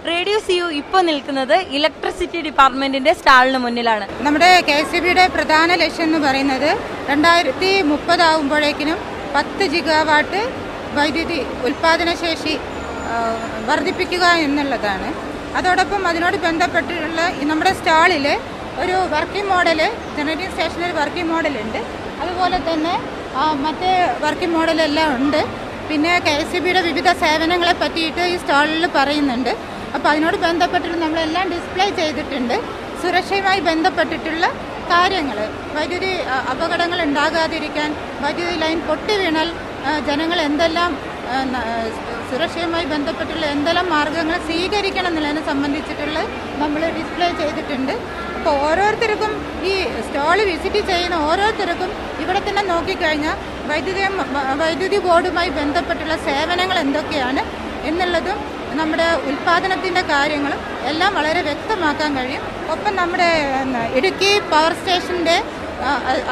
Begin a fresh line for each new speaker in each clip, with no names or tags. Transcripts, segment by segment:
Radio see you ഇപ്പോൾ നിൽക്കുന്നത് electricity ഡിപ്പാർട്ട്മെന്റിന്റെ സ്റ്റാളിന് മുന്നിലാണ്.
നമ്മുടെ കെ എസ് ബിയുടെ പ്രധാന ലക്ഷ്യം എന്ന് പറയുന്നത് രണ്ടായിരത്തി മുപ്പതാകുമ്പോഴേക്കിനും പത്ത് ജിഗാവാട്ട് വൈദ്യുതി ഉൽപാദനശേഷി ശേഷി വർദ്ധിപ്പിക്കുക എന്നുള്ളതാണ്. അതോടൊപ്പം അതിനോട് ബന്ധപ്പെട്ടിട്ടുള്ള നമ്മുടെ സ്റ്റാളിൽ ഒരു വർക്കിംഗ് മോഡൽ ജനറേറ്റിംഗ് സ്റ്റേഷനിൽ വർക്കിംഗ് മോഡലുണ്ട്. അതുപോലെ തന്നെ മറ്റേ മറ്റ് വർക്കിംഗ് മോഡലെല്ലാം ഉണ്ട്. പിന്നെ കെ എസ് ബിയുടെ വിവിധ സേവനങ്ങളെ പറ്റിയിട്ട് ഈ സ്റ്റാളിൽ പറയുന്നുണ്ട്. അപ്പോൾ അതിനോട് ബന്ധപ്പെട്ടിട്ട് നമ്മളെല്ലാം ഡിസ്പ്ലേ ചെയ്തിട്ടുണ്ട്. സുരക്ഷയുമായി ബന്ധപ്പെട്ടിട്ടുള്ള കാര്യങ്ങൾ. വൈദ്യുതി അപകടങ്ങൾ ഉണ്ടാകാതിരിക്കാൻ വൈദ്യുതി ലൈൻ പൊട്ടി വീണാൽ ജനങ്ങൾ എന്തെല്ലാം സുരക്ഷയുമായി ബന്ധപ്പെട്ടുള്ള എന്തെല്ലാം മാർഗങ്ങൾ സ്വീകരിക്കണം എന്നുള്ളതിനെ സംബന്ധിച്ചിട്ടുള്ള നമ്മൾ ഡിസ്പ്ലേ ചെയ്തിട്ടുണ്ട്. അപ്പോൾ ഓരോരുത്തർക്കും ഈ സ്റ്റോൾ വിസിറ്റ് ചെയ്യുന്ന ഓരോരുത്തർക്കും ഇവിടെ തന്നെ നോക്കിക്കഴിഞ്ഞാൽ വൈദ്യുതി വൈദ്യുതി ബോർഡുമായി ബന്ധപ്പെട്ടുള്ള സേവനങ്ങൾ എന്തൊക്കെയാണ് എന്നുള്ളതും നമ്മുടെ ഉൽപ്പാദനത്തിന്റെ കാര്യങ്ങളും എല്ലാം വളരെ വ്യക്തമാക്കാൻ കഴിയും. ഒപ്പം നമ്മുടെ ഇടുക്കി പവർ സ്റ്റേഷന്റെ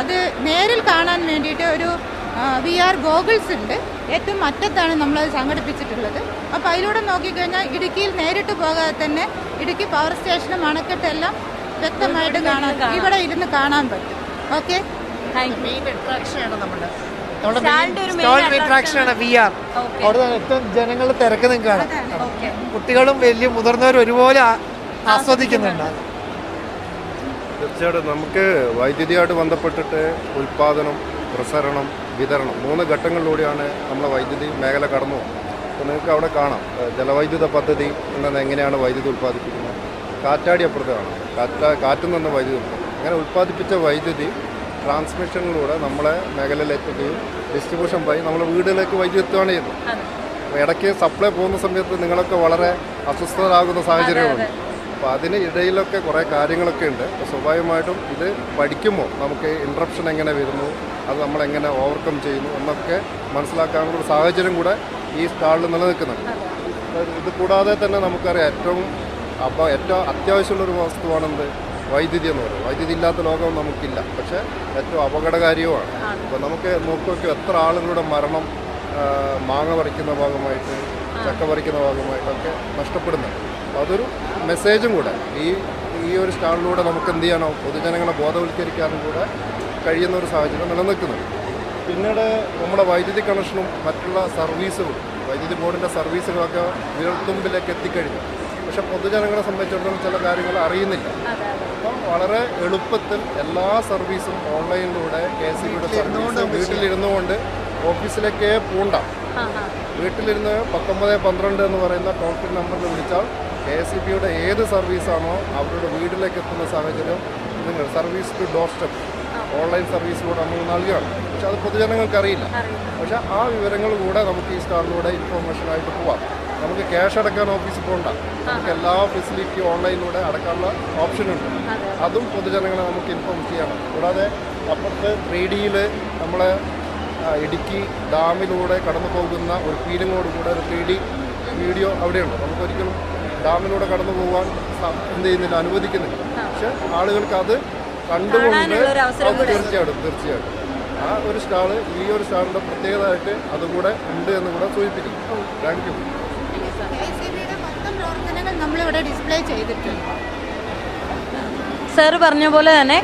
അത് നേരിൽ കാണാൻ വേണ്ടിയിട്ട് ഒരു വി ആർ ഗോഗിൾസ് ഉണ്ട്. ഏറ്റവും അറ്റത്താണ് നമ്മളത് സംഘടിപ്പിച്ചിട്ടുള്ളത്. അപ്പോൾ അതിലൂടെ നോക്കിക്കഴിഞ്ഞാൽ ഇടുക്കിയിൽ നേരിട്ട് പോകാതെ തന്നെ ഇടുക്കി പവർ സ്റ്റേഷനും അണക്കെട്ടെല്ലാം വ്യക്തമായിട്ട് കാണാൻ ഇവിടെ ഇരുന്ന് കാണാൻ പറ്റും. ഓക്കെ?
താങ്ക് യു
മെയിൻ അട്രാക്ഷനാണ് നമ്മുടെ. അവിടെ ഏറ്റവും ജനങ്ങൾ തിരക്ക്
നിൽക്കുകയാണ്
കുട്ടികളും വലിയ മുതിർന്നവരും ഒരുപോലെ ആസ്വദിക്കുന്നുണ്ട്.
തീർച്ചയായിട്ടും നമുക്ക് വൈദ്യുതിയായിട്ട് ബന്ധപ്പെട്ടിട്ട് ഉൽപാദനം പ്രസരണം വിതരണം മൂന്ന് ഘട്ടങ്ങളിലൂടെയാണ് നമ്മളെ വൈദ്യുതി മേഖല കടന്നു അപ്പോൾ നിങ്ങൾക്ക് അവിടെ കാണാം. ജലവൈദ്യുത പദ്ധതി എന്നത് എങ്ങനെയാണ് വൈദ്യുതി ഉൽപ്പാദിപ്പിക്കുന്നത്. കാറ്റാടി അപ്പുറത്ത് കാണാം കാറ്റ കാറ്റിൽ നിന്ന് വൈദ്യുതി അങ്ങനെ ഉൽപ്പാദിപ്പിച്ച വൈദ്യുതി ട്രാൻസ്മിഷനിലൂടെ നമ്മളെ മേഖലയിലെത്തുകയും ഡിസ്ട്രിബ്യൂഷൻ വഴി നമ്മളെ വീടുകളിലേക്ക് വൈദ്യുതി എത്തുകയാണ് ചെയ്യുന്നത്. അപ്പോൾ ഇടയ്ക്ക് സപ്ലൈ പോകുന്ന സമയത്ത് നിങ്ങളൊക്കെ വളരെ അസ്വസ്ഥരാകുന്ന സാഹചര്യമാണ് അപ്പോൾ അതിന് ഇടയിലൊക്കെ കുറേ കാര്യങ്ങളൊക്കെ ഉണ്ട്. അപ്പോൾ സ്വാഭാവികമായിട്ടും ഇത് പഠിക്കുമ്പോൾ നമുക്ക് ഇൻട്രപ്ഷൻ എങ്ങനെ വരുന്നു അത് നമ്മൾ എങ്ങനെ ഓവർകം ചെയ്യുന്നു എന്നൊക്കെ മനസ്സിലാക്കാനുള്ള ഒരു സാഹചര്യം കൂടെ ഈ സ്റ്റാളിൽ നിലനിൽക്കുന്നുണ്ട്. ഇത് കൂടാതെ തന്നെ നമുക്കറിയാം ഏറ്റവും അപ്പോൾ ഏറ്റവും അത്യാവശ്യമുള്ളൊരു വസ്തുവാണെന്ത്? വൈദ്യുതി എന്ന് പറയുന്നത് വൈദ്യുതി ഇല്ലാത്ത ലോകം നമുക്കില്ല. പക്ഷേ ഏറ്റവും അപകടകാരിയുമാണ്. അപ്പോൾ നമുക്ക് നോക്കി എത്ര ആളുകളുടെ മരണം മാങ്ങ പറിക്കുന്ന ഭാഗമായിട്ട് ചക്ക പറിക്കുന്ന ഭാഗമായിട്ടൊക്കെ നഷ്ടപ്പെടുന്നുണ്ട്. അതൊരു മെസ്സേജും കൂടെ. ഈ ഈ ഒരു സ്റ്റാളിലൂടെ നമുക്ക് എന്ത് ചെയ്യണം? പൊതുജനങ്ങളെ ബോധവൽക്കരിക്കാനും കൂടെ കഴിയുന്ന ഒരു സാഹചര്യം നിലനിൽക്കുന്നുണ്ട്. പിന്നീട് നമ്മുടെ വൈദ്യുതി കണക്ഷനും മറ്റുള്ള സർവീസുകളും വൈദ്യുതി ബോർഡിന്റെ സർവീസുകളൊക്കെ വിരൽത്തുമ്പിലേക്ക് എത്തിക്കഴിഞ്ഞു. പക്ഷെ പൊതുജനങ്ങളെ സംബന്ധിച്ചിടത്തോളം ചില കാര്യങ്ങൾ അറിയുന്നില്ല. അപ്പം വളരെ എളുപ്പത്തിൽ എല്ലാ സർവീസും ഓൺലൈനിലൂടെ കെ എസ് ഇയുടെ വീട്ടിലിരുന്നു വീട്ടിലിരുന്നുകൊണ്ട് ഓഫീസിലേക്ക് പൂണ്ട. വീട്ടിലിരുന്ന് പത്തൊമ്പത് പന്ത്രണ്ട് എന്ന് പറയുന്ന ടോൾ ഫ്രീ നമ്പറിൽ വിളിച്ചാൽ കെ എസ് ഇ ബിയുടെ ഏത് സർവീസാണോ അവരുടെ വീട്ടിലേക്ക് എത്തുന്ന സാഹചര്യം നിങ്ങൾ service to door step online സർവീസിലൂടെ നമ്മൾ നൽകുകയാണ്. പക്ഷെ അത് പൊതുജനങ്ങൾക്ക് അറിയില്ല. പക്ഷെ ആ വിവരങ്ങൾ കൂടെ നമുക്ക് ഈ സ്റ്റാറിലൂടെ ഇൻഫോർമേഷനായിട്ട് പോവാം. നമുക്ക് ക്യാഷ് അടക്കാൻ ഓഫീസിൽ പോകണ്ട നമുക്ക് എല്ലാ ഫെസിലിറ്റിയും ഓൺലൈനിലൂടെ അടക്കാനുള്ള ഓപ്ഷൻ ഉണ്ട്. അതും പൊതുജനങ്ങളെ നമുക്ക് ഇൻഫോം ചെയ്യണം. കൂടാതെ അപ്പുറത്ത് ത്രീ ഡിയിൽ നമ്മളെ ഇടുക്കി ഡാമിലൂടെ കടന്നു പോകുന്ന ഒരു ഫീലിങ്ങോട് കൂടെ ഒരു ത്രീ ഡി വീഡിയോ അവിടെയുണ്ട്. നമുക്കൊരിക്കലും ഡാമിലൂടെ കടന്നു പോകാൻ എന്ത് ചെയ്യുന്നില്ല അനുവദിക്കുന്നില്ല. പക്ഷെ ആളുകൾക്ക് അത് കണ്ടുകൊണ്ട് തീർച്ചയായിട്ടും തീർച്ചയായിട്ടും. ആ ഒരു സ്റ്റാൾ ഈ ഒരു സ്റ്റാളിന്റെ പ്രത്യേകതയായിട്ട് അതുകൂടെ ഉണ്ട് എന്ന് കൂടെ സൂചിപ്പിക്കും താങ്ക് യു
ഡിസ്പ്ലേ ചെയ്തിട്ടുണ്ട്.
സാർ പറഞ്ഞ പോലെ തന്നെ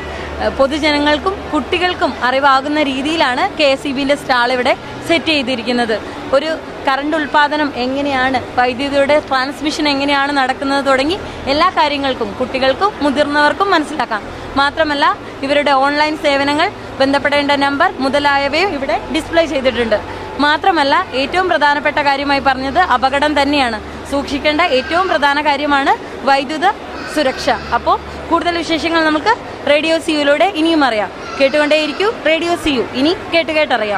പൊതുജനങ്ങൾക്കും കുട്ടികൾക്കും അറിവാകുന്ന രീതിയിലാണ് കെ എസ് ഇ ബിന്റെ സ്റ്റാൾ ഇവിടെ സെറ്റ് ചെയ്തിരിക്കുന്നത്. ഒരു കറണ്ട് ഉൽപ്പാദനം എങ്ങനെയാണ് വൈദ്യുതിയുടെ ട്രാൻസ്മിഷൻ എങ്ങനെയാണ് നടക്കുന്നത് തുടങ്ങി എല്ലാ കാര്യങ്ങൾക്കും കുട്ടികൾക്കും മുതിർന്നവർക്കും മനസ്സിലാക്കാം. മാത്രമല്ല ഇവരുടെ ഓൺലൈൻ സേവനങ്ങൾ ബന്ധപ്പെടേണ്ട നമ്പർ മുതലായവയും ഇവിടെ ഡിസ്പ്ലേ ചെയ്തിട്ടുണ്ട്. മാത്രമല്ല ഏറ്റവും പ്രധാനപ്പെട്ട കാര്യമായി പറഞ്ഞത് അപകടം തന്നെയാണ്. സൂക്ഷിക്കേണ്ട ഏറ്റവും പ്രധാന കാര്യമാണ് വൈദ്യുത സുരക്ഷ. അപ്പോൾ കൂടുതൽ വിശേഷങ്ങൾ നമുക്ക് റേഡിയോ സിയുയിലൂടെ ഇനിയും അറിയാം. കേട്ടുകൊണ്ടേയിരിക്കൂ റേഡിയോ സിയു. ഇനി കേട്ട് കേട്ടറിയാം